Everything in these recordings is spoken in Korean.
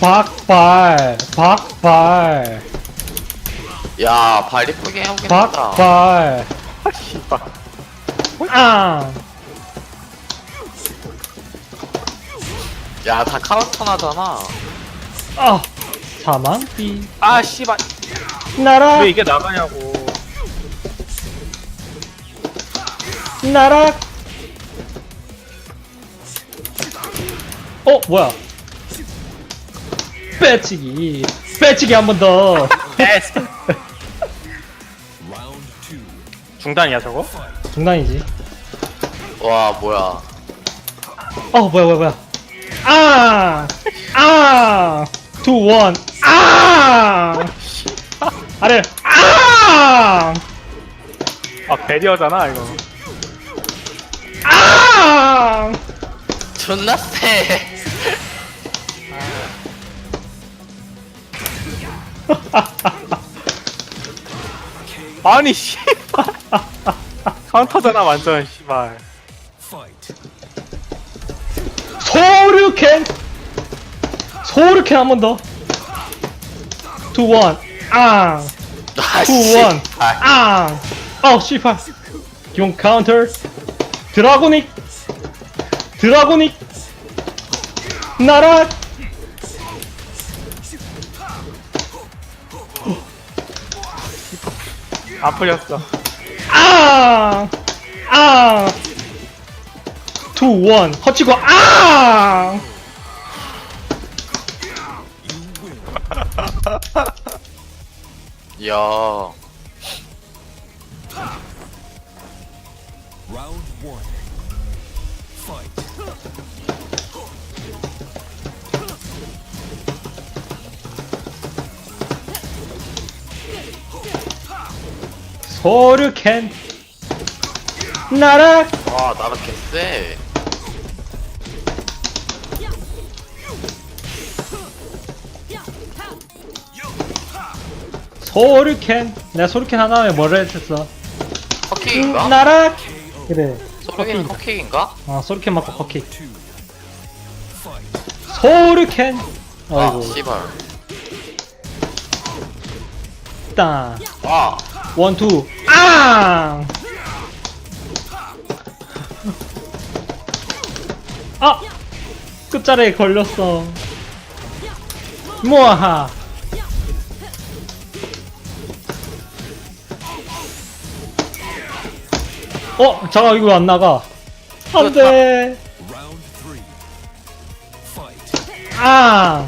박발 박발 야, 발 이쁘게 하긴 한다. 박발 씨발. 아 야, 다 카운터 나잖아. 아 사망비 아, 씨발. 나락 왜 이게 나가냐고. 나락 어 뭐야 빼치기 빼치기 한 번 더 에스. 중단이야, 저거? 중단이지 와, 뭐야. 어 뭐야 뭐야 뭐야 아! 아! 투, 원, 아! 아래, 아! 아, 배리어잖아, 이거. 아! 존나 세. 아니, 씨발. 카운터잖아, 완전, 씨발. 소르켄! 소르켄 한번 더. 투, 원, 아! 아, 투, 씨. 원, 아, 아! 어, 씨발. 용 카운터. 드라고닉. 드라고닉. 나락. 안 풀렸어. 아! 아! 투, 원, 허치고, 아! 야. 소르켄. 나락. 와, 나랑 개쎄. 소르켄. 내가 소르켄 하나에 뭐를 했었어? 커킥인가? 나락. 그래. 소르기는 커킥인가? 아, 소르켄 맞고 커킥. 소르켄. 아, 아이고. 씨발. 따. 와. 원, 투. 아! 아! 끝자리에 걸렸어. 모아하. 어, 잠깐 이거 왜안 나가? 안 돼. 아!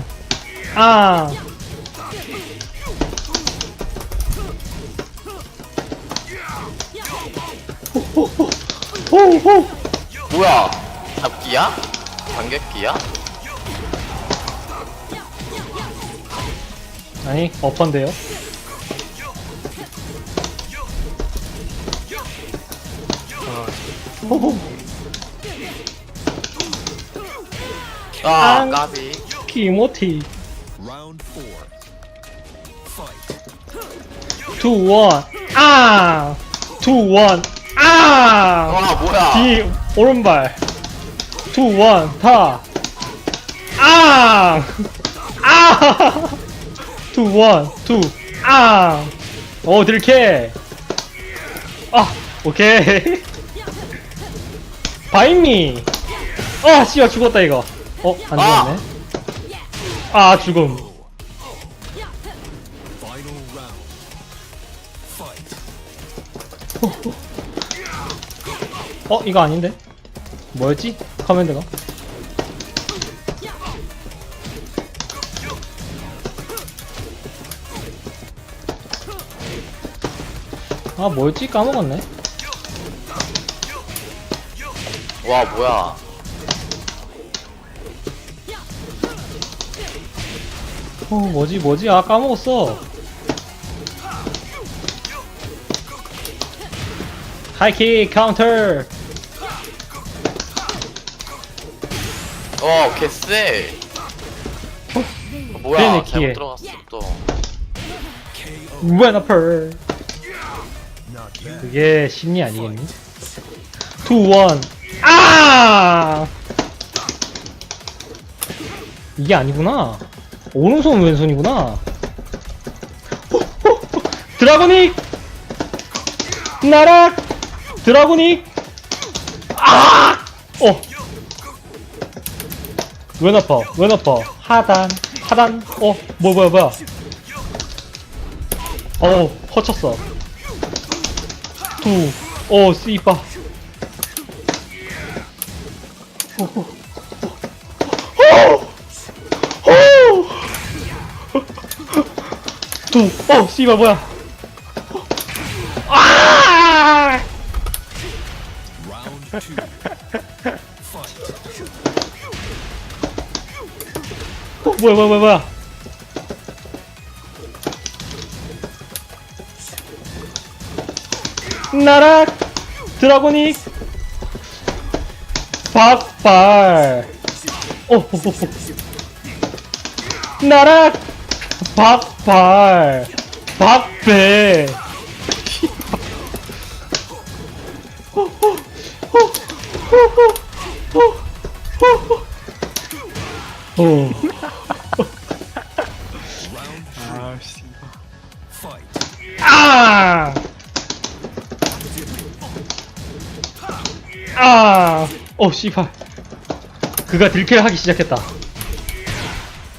아! 호호! 뭐야? 잡기야? 반격기야? 아니, 어펀데요? 호호! 아, 앙. 까비. 키모티. 투, 원, 아! 투, 원, 아! 와, 뭐야? 뒤, 오른발. 투, 원, 타. 아! 아! 투, 원, 투, 아! 오, 들캐. 아, 오케이. 바인미. 아, 씨야, 죽었다, 이거. 어, 안 아! 죽었네. 아, 죽음. 어, 이거 아닌데? 뭐였지? 커맨드가? 아, 뭐였지? 까먹었네. 와, 뭐야? 어, 뭐지, 뭐지? 아, 까먹었어. 하이킥 카운터. 어, 개쎄. 어, 뭐야? 잘못 들어갔어, 또. 웬어퍼. 그게 심리 아니겠니? 투, 원. 아! 이게 아니구나. 오른손 왼손이구나. 드라고닉! 나락! 드라고닉! 아! 어! 왜 나빠? 왜 나빠? 하단, 하단, 어, 뭐, 뭐야, 뭐야. 어, 허쳤어. 투, 어, 씨바. 두, 어, 씨발, 뭐야. 아! 뭐야, 뭐야, 뭐야, 뭐야. 나락! 드라고닉! 박발! 어, 어, 어, 어. 나락! 박발! 박배! 어. 아씨 아! 아! 어, 씨발. 그가 딜킬 하기 시작했다.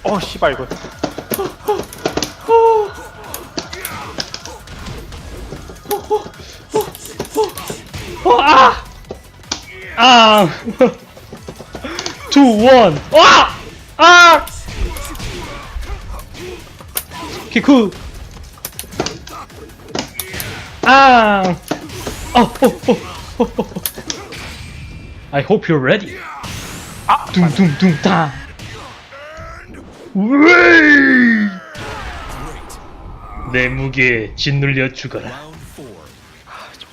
어 씨발 이거 어, 아! 아! 투, 원. 와! 아! 키쿠. 아! 어, 어, 어, 어, 어. I hope you're ready. 아 둥둥둥 다. 웨이! 내 무게에 짓눌려 죽어라.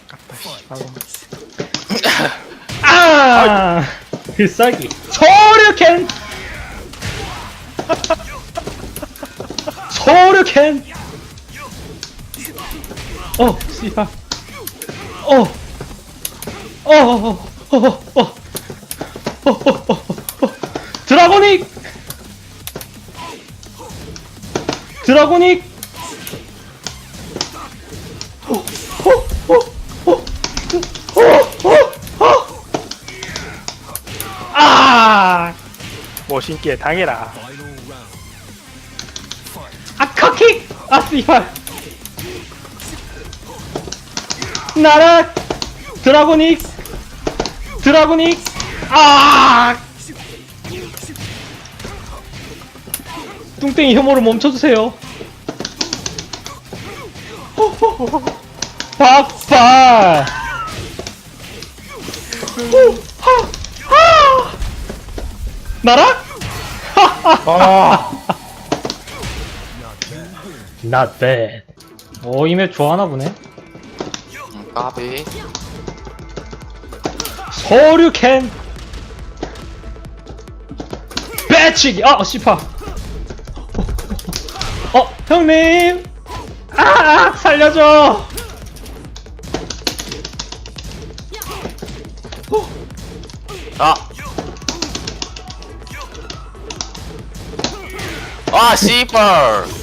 같다 씨발 아! 필살기 소류캔! 소류캔! 어, 씨발. 어. 어, 어, 어, 어, 어, 어, 어, 어, 어. 드라고닉! 드라고닉! 어, 어, 어, 어, 어, 어, 어. 아! 멋있게 당해라 아, 커킥! 아, 씨발! 나락! 드라고닉! 드라고닉! 아! 뚱땡이 혐오를 멈춰주세요. 하! 나락? 아 Not bad. 오, 이맵 좋아하나 보네. 음, 까비. 서류캔! 배치기! 아, 씨파! 어, 형님! 아, 살려줘! 아! 아, 씨발!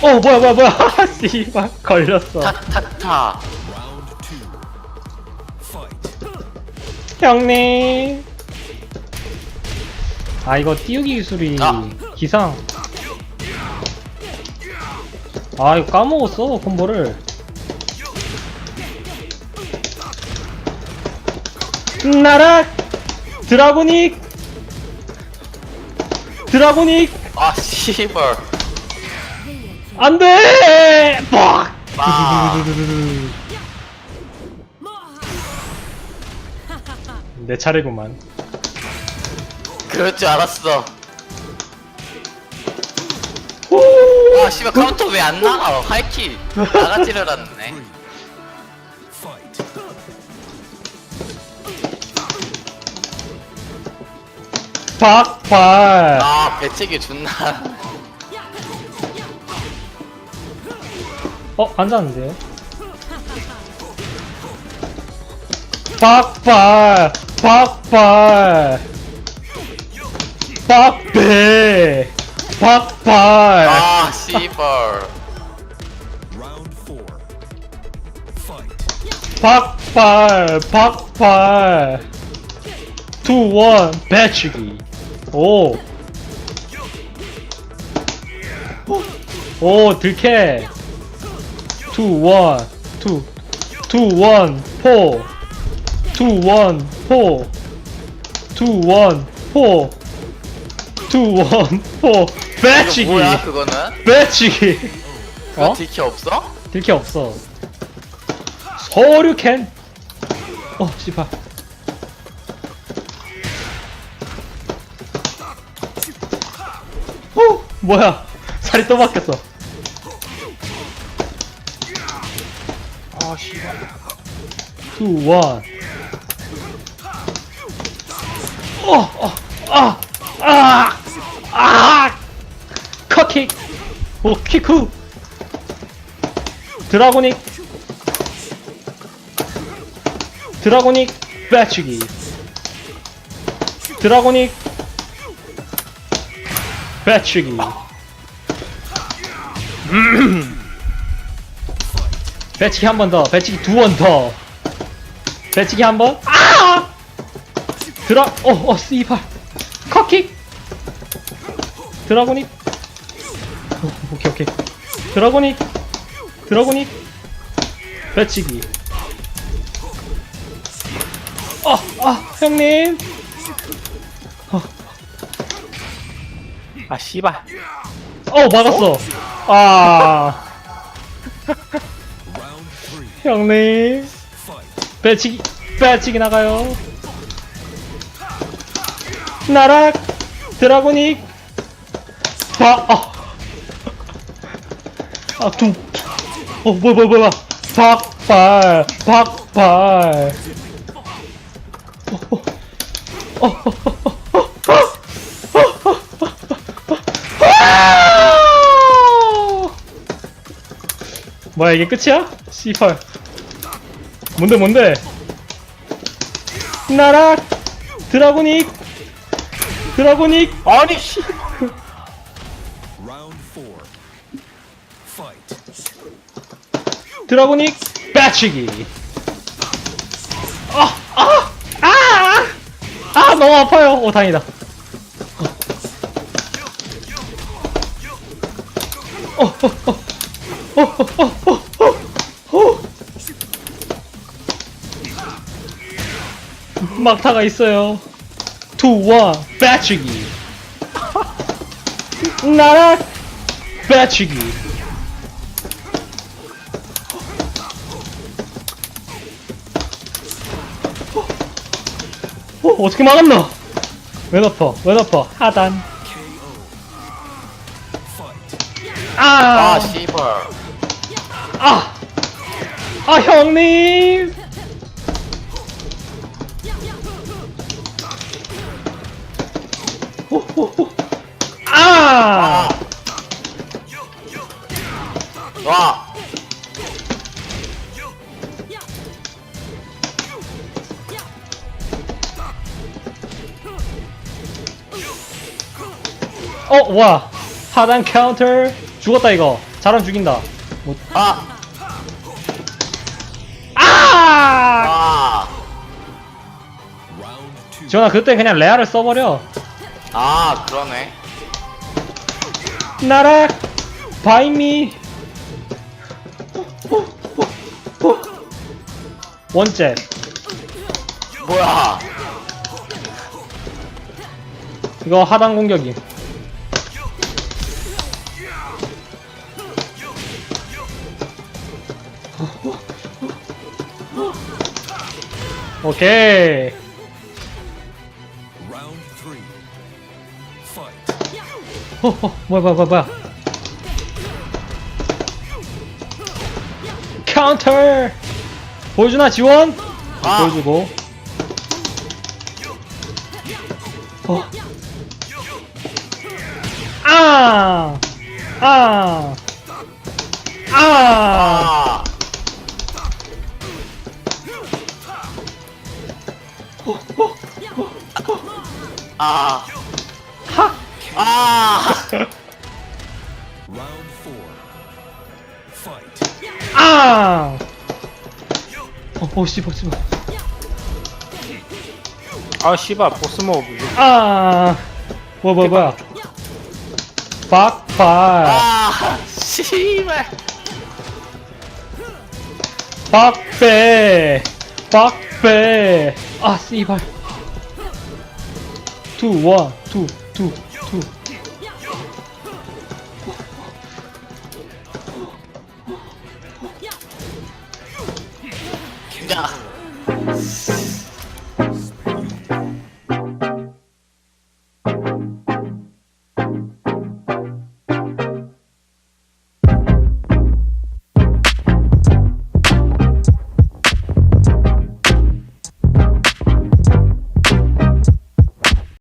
어, 뭐야, 뭐야, 뭐야. 씨발, 걸렸어. 타타타. 형님! 아, 이거 띄우기 기술이 아. 기상. 아, 이거 까먹었어, 콤보를. 나락! 드라고닉! 드라고닉! 아, 씨발. 안 돼! 빡! 아. 내 차례구만. 그럴 줄 알았어. 후! 아, 씨발, 카운터 왜 안 나가? 하이킥. 나가지를 않네. 팍팍. 아 배치기 존나. 어? 앉았는데? 박발 박발 박배 빡빡 아 씨발. 빡빡 빡빡 투원 배치기. 오. 오 들캐 투원 투 투원 포 투원 포 투원 포 투원 포 이거 배치기 뭐야 그거는? 배치기 그거 어? 디키 없어? 들게 없어. 서류 캔. 어, 씨발. 어, 뭐야? 살이 또 바뀌었어. 아 씨발 투, 원. 어, 어, 아, 아, 아, 커킥. 오, 키쿠. 드라고닉. 드라고닉 배치기. 드라고닉 배치기. 음. 배치기 한 번 더. 배치기 두 번 더. 배치기 한 번. 아! 드라, 어, 어, 씨발. 커킥. 드라고닉. 어, 오케이, 오케이. 드라고닉. 드라고닉. 배치기. 아, 아, 형님. 아 씨발 어, 맞았어. 아. 형님. 배치기, 배치기 나가요. 나락, 드라고닉, 바, 아. 아, 둥. 어, 뭐야, 뭐야, 뭐야. 박발, 박발. 어, 어, 어, 어, 어, 뭐야, 이게 끝이야? 씨발. 뭔데 뭔데 나락 드라고닉 드라고닉 아니 씨 Round four. Fight. 드라고닉 배치기 아아아 아 아, 너무 아파요 오 다행이다 어, 어, 어, 어, 어, 어, 어, 막타가 있어요 투와 배치기 나락 배치기 어, 어떻게 막았나? 왜 덮어? 왜 덮어? 하단. 아, 아 씨발 아, 아, 형님. 아, 와 어, 와, 하단 카운터 죽었다 이거. 사람 죽인다. 뭐, 아! 아! 아! 지원아 그때 그냥 레아를 써버려. 아 그러네. 나락 바이미. 원째. 뭐야? 이거 하단 공격임 오케이 어, 어, 허허 뭐야 뭐야 뭐야 카운터 보여주나 지원 아. 보여주고 어. 아! 아! 아! 아. 아. 아, four. Fight. 아! 어, 어, 씨발, 씨발. 아 씨발 보스 모브 아! 뭐야, 뭐야, 뭐야. 빡빡. 아, 씨발. 빡빼. 빡빼. 아, 씨발. 투, 원, 투, 투, 투.